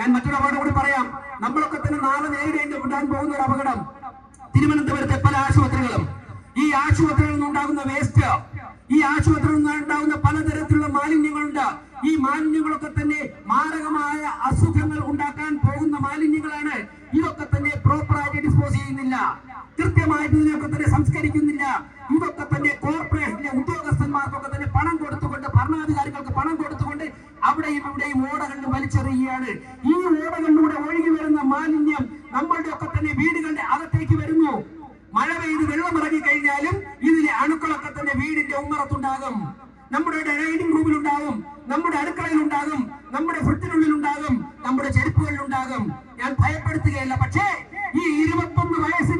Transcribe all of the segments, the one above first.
ഞാൻ മറ്റൊരു അപകടം കൂടി പറയാം. നമ്മളൊക്കെ തന്നെ നാളെ നേരിടേണ്ടി ഉണ്ടാൻ പോകുന്ന ഒരു അപകടം. തിരുവനന്തപുരത്തെ പല ആശുപത്രികളും. ഈ ആശുപത്രികളിൽ നിന്നുണ്ടാകുന്ന വേസ്റ്റ് ഈ ആശുപത്രിയിൽ നിന്നുണ്ടാകുന്ന പലതരത്തിലുള്ള മാലിന്യങ്ങളുണ്ട്. ഈ മാലിന്യങ്ങളൊക്കെ തന്നെ മാരകമായ അസുഖങ്ങൾ ഉണ്ടാക്കാൻ പോകുന്ന മാലിന്യങ്ങളാണ്. ഇതൊക്കെ തന്നെ പ്രോപ്പറായിട്ട് ഡിസ്പോസ് ചെയ്യുന്നില്ല. കൃത്യമായിട്ട് ഇതിനൊക്കെ തന്നെ സംസ്കരിക്കുന്നില്ല. ഇതൊക്കെ തന്നെ കോർപ്പറേഷനിലെ അവിടെയും ഇവിടെയും ഓടകളിൽ വലിച്ചെറിയുകയാണ്. ഈ ഓടകളിലൂടെ ഒഴുകി വരുന്ന മാലിന്യം നമ്മളുടെ ഒക്കെ തന്നെ വീടുകളുടെ അകത്തേക്ക് വരുന്നു. മഴ പെയ്ത് വെള്ളം ഇറങ്ങി കഴിഞ്ഞാലും ഇതിലെ അണുക്കളൊക്കെ തന്നെ വീടിന്റെ ഉമ്മറത്തുണ്ടാകും. നമ്മുടെ ഡൈനിങ് റൂമിൽ ഉണ്ടാകും നമ്മുടെ അടുക്കളയിൽ ഉണ്ടാകും നമ്മുടെ ഫ്രിഡ്ജിനുള്ളിൽ ഉണ്ടാകും നമ്മുടെ ചെരുപ്പുകളിൽ ഉണ്ടാകും ഞാൻ ഭയപ്പെടുത്തുകയല്ല പക്ഷേ ഈ ഇരുപത്തൊന്ന് വയസ്സിന്റെ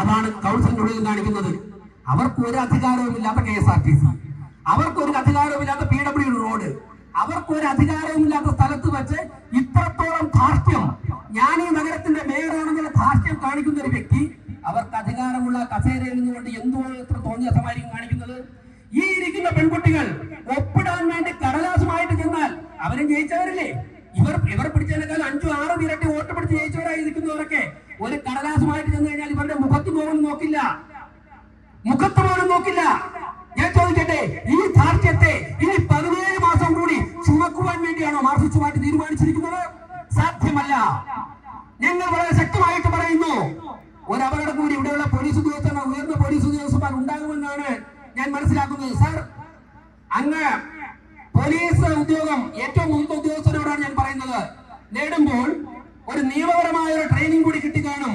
അതാണ് കൗൺസിലിനുള്ളിൽ കാണിക്കുന്നത്. അവർക്ക് ഒരു അധികാരവുമില്ലാത്ത K S R T C. അവർക്ക് ഒരു അധികാരവുമില്ലാത്ത പി ഡബ്ല്യു റോഡ്. അവർക്ക് ഒരു അധികാരവുമില്ലാത്ത സ്ഥലത്ത് വെച്ച് ഇത്രത്തോളം ധാർഷ്ട്യം. ഞാൻ ഈ നഗരത്തിന്റെ മേയറാണെന്നുള്ള ധാർഷ്ട്യം കാണിക്കുന്ന ഒരു വ്യക്തി അവർക്ക് അധികാരമുള്ള കസേരയിൽ നിന്നുകൊണ്ട് എന്തോ എത്ര തോന്നിയസമായിരിക്കും കാണിക്കുന്നത്. ഈ ഇരിക്കുന്ന പെൺകുട്ടികൾ ഒപ്പിടാൻ വേണ്ടി കടലാസുമായിട്ട് ചെന്നാൽ അവരും ജയിച്ചവരില്ലേ? ഇവർ ഇവർ പിടിച്ചതിനേക്കാൾ അഞ്ചു ആറ് ഇരട്ടി വോട്ട് പിടിച്ച് ജയിച്ചവരായി ഇരിക്കുന്നവരൊക്കെ ഒരു കടലാസുമായിട്ട് ചെന്ന് കഴിഞ്ഞാൽ ഇവരുടെ നോക്കില്ല. മുഖത്ത് പോലും നോക്കില്ല. ഞാൻ ചോദിക്കട്ടെ ഈ ധാർഷ്ട്യത്തെ ഇനി പതിനേഴ് മാസം കൂടി ചുമക്കുവാൻ വേണ്ടിയാണോ മാർക്സിസ്റ്റ് പാർട്ടി തീരുമാനിച്ചിരിക്കുന്നത്? സാധ്യമല്ല. ഞങ്ങൾ വളരെ ശക്തമായിട്ട് പറയുന്നു ഒരു അപകടം കൂടി ഇവിടെയുള്ള പോലീസ് ഉദ്യോഗസ്ഥർ ഉയർന്ന പോലീസ് ഉദ്യോഗസ്ഥന്മാർ ഉണ്ടാകുമെന്നാണ് ഞാൻ മനസ്സിലാക്കുന്നത്. സർ അങ്ങ് പോലീസ് ഉദ്യോഗം ഏറ്റവും മുമ്പ് ഉദ്യോഗസ്ഥരോടാണ് ഞാൻ പറയുന്നത്. നേടുമ്പോൾ ഒരു നിയമപരമായ ഒരു ട്രെയിനിങ് കൂടി കിട്ടിക്കാണും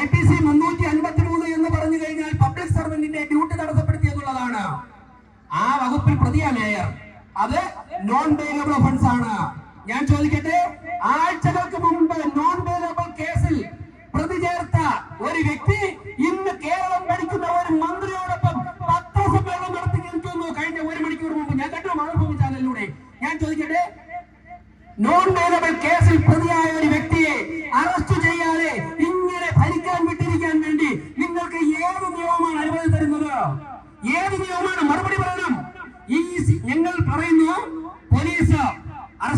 ഐ പി സി മുന്നൂറ്റി അൻപത്തി എന്നുള്ളതാണ് ആ വകുപ്പിൽ പ്രതിയാ മേയർ. അത് നോൺ ബെയിലബിൾ ഒഫൻസ് ആണ്. ഞാൻ ചോദിക്കട്ടെ ആഴ്ചകൾക്ക് മുമ്പ് നോൺ ബെയിലബിൾ കേസിൽ പ്രതി ചേർത്ത ഒരു വ്യക്തി ഇന്ന് കേരളം ഭരിക്കുന്ന ഒരു മന്ത്രിയോടൊപ്പം പത്രസമ്മേളനം നടത്തി നിൽക്കുന്നു. കഴിഞ്ഞ ഒരു മണിക്കൂർ മുമ്പ് ഞാൻ കണ്ടു മാതൃഭൂമി ചാനലിലൂടെ. ഞാൻ ചോദിക്കട്ടെ നോൺ ബെയിലബിൾ കേസിൽ പ്രതിയായ ഒരു വ്യക്തിയെ അറസ്റ്റ് ചെയ്യാതെ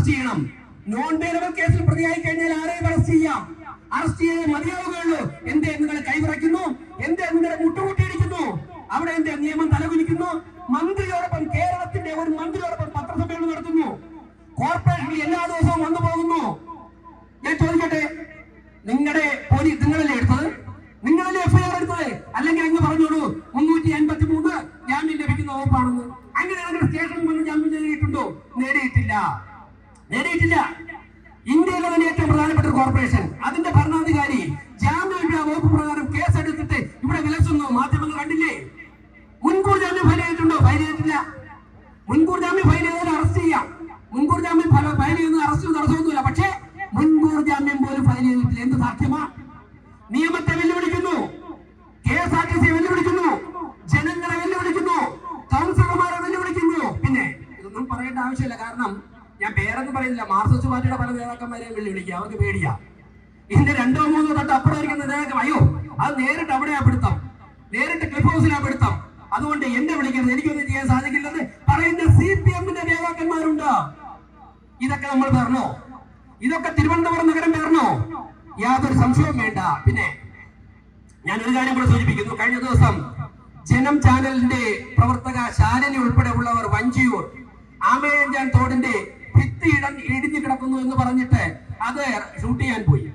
ചെയ്യണം. നോൺ ബെയിലബിൾ കേസിൽ പ്രതിയായി കഴിഞ്ഞാൽ ആരെയും അറസ്റ്റ് ചെയ്യാം. അറസ്റ്റ് ചെയ്തേ മതിയാവുകയുള്ളൂ. എന്തേ നിങ്ങൾ കൈവിറയ്ക്കുന്നു? എന്തേ നിങ്ങളുടെ മുട്ടുകൂട്ടിയിരിക്കുന്നു അവിടെ എന്തേ നിയമം തലകുലിക്കുന്നു മന്ത്രിയോടൊപ്പം കേരളത്തിന്റെ ഒരു മന്ത്രിയോടൊപ്പം പത്രസമ്മേളനം നടത്തുന്നു കോർപ്പറേഷനിൽ എല്ലാ ദിവസവും വന്നു പോകുന്നു ഞാൻ ചോദിക്കട്ടെ നിങ്ങളുടെ പോലീസ് നിങ്ങളല്ലേ എടുത്തത് നിങ്ങളല്ലേ എഫ്ഐആർ എടുത്തത് അല്ലെങ്കിൽ അങ്ങ് പറഞ്ഞോളൂ മുന്നൂറ്റി അൻപത്തി മൂന്ന് ജാമ്യം ലഭിക്കുന്ന വകുപ്പാണെന്ന് അങ്ങനെ അങ്ങനെ സ്റ്റേഷനിൽ വന്ന് ജാമ്യം നേടിയിട്ടുണ്ടോ നേടിയിട്ടില്ല നേടിയിട്ടില്ല. ഇന്ത്യയിലെ തന്നെ ഏറ്റവും പ്രധാനപ്പെട്ട കോർപ്പറേഷൻ അതിന്റെ ഭരണാധികാരി ജാമ്യം വകുപ്പ് പ്രകാരം കേസെടുത്തിട്ട് ഇവിടെ വിലസുന്നു. മാധ്യമങ്ങൾ കണ്ടില്ലേ? മുൻകൂർ ജാമ്യം ഫയൽ ചെയ്തിട്ടുണ്ടോ? ഫയൽ ചെയ്തിട്ടില്ല. മുൻകൂർ ജാമ്യം ഫയൽ ചെയ്താൽ അറസ്റ്റ് ചെയ്യാം. മുൻകൂർ ജാമ്യം ഫയൽ ചെയ്യുന്ന അറസ്റ്റ് തടസ്സമൊന്നുമില്ല. പക്ഷേ മുൻകൂർ ജാമ്യം പോലും ഫയൽ ചെയ്തിട്ടില്ല. എന്ത് സാധ്യമാ? നിയമത്തെ വെല്ലുവിളിക്കുന്നു. K S R T C വെല്ലുവിളിക്കുന്നു. ജനങ്ങളെ വെല്ലുവിളിക്കുന്നു. കൗൺസിലർമാരെ വെല്ലുവിളിക്കുന്നു. പിന്നെ ഇതൊന്നും പറയേണ്ട ആവശ്യമില്ല. കാരണം ഞാൻ പേരൊന്നും പറയുന്നില്ല. മാർക്സിസ്റ്റ് പാർട്ടിയുടെ പല നേതാക്കന്മാരെയും വെല്ലുവിളിക്കുക അവർക്ക് പേടിയാ. ഇതിന്റെ രണ്ടോ മൂന്നോ തൊട്ട് അപ്പുറമായിരിക്കുന്ന നേതാക്കം അയ്യോ അത് നേരിട്ട് അവിടെയാ പിടുത്തം. നേരിട്ട് ക്ലിഫ് ഹൗസിലാ പിടുത്തം. അതുകൊണ്ട് എന്നെ വിളിക്കരുത്. എനിക്കൊന്നും ചെയ്യാൻ സാധിക്കില്ലെന്ന് പറയുന്ന സി പി എമ്മിന്റെ നേതാക്കന്മാരുണ്ട്? ഇതൊക്കെ നമ്മൾ പറഞ്ഞോ? ഇതൊക്കെ തിരുവനന്തപുരം നഗരം പറഞ്ഞോ? യാതൊരു സംശയവും വേണ്ട. പിന്നെ ഞാൻ ഒരു കാര്യം കൂടെ സൂചിപ്പിക്കുന്നു. കഴിഞ്ഞ ദിവസം ജനം ചാനലിന്റെ പ്രവർത്തക ശാലിനി ഉൾപ്പെടെ ഉള്ളവർ വഞ്ചിയൂർ ആമയഞ്ചാൻ തോടിന്റെ ഭിത്തി ഇടിഞ്ഞു കിടക്കുന്നു എന്ന് പറഞ്ഞിട്ട് അത് ഷൂട്ട് ചെയ്യാൻ പോയി.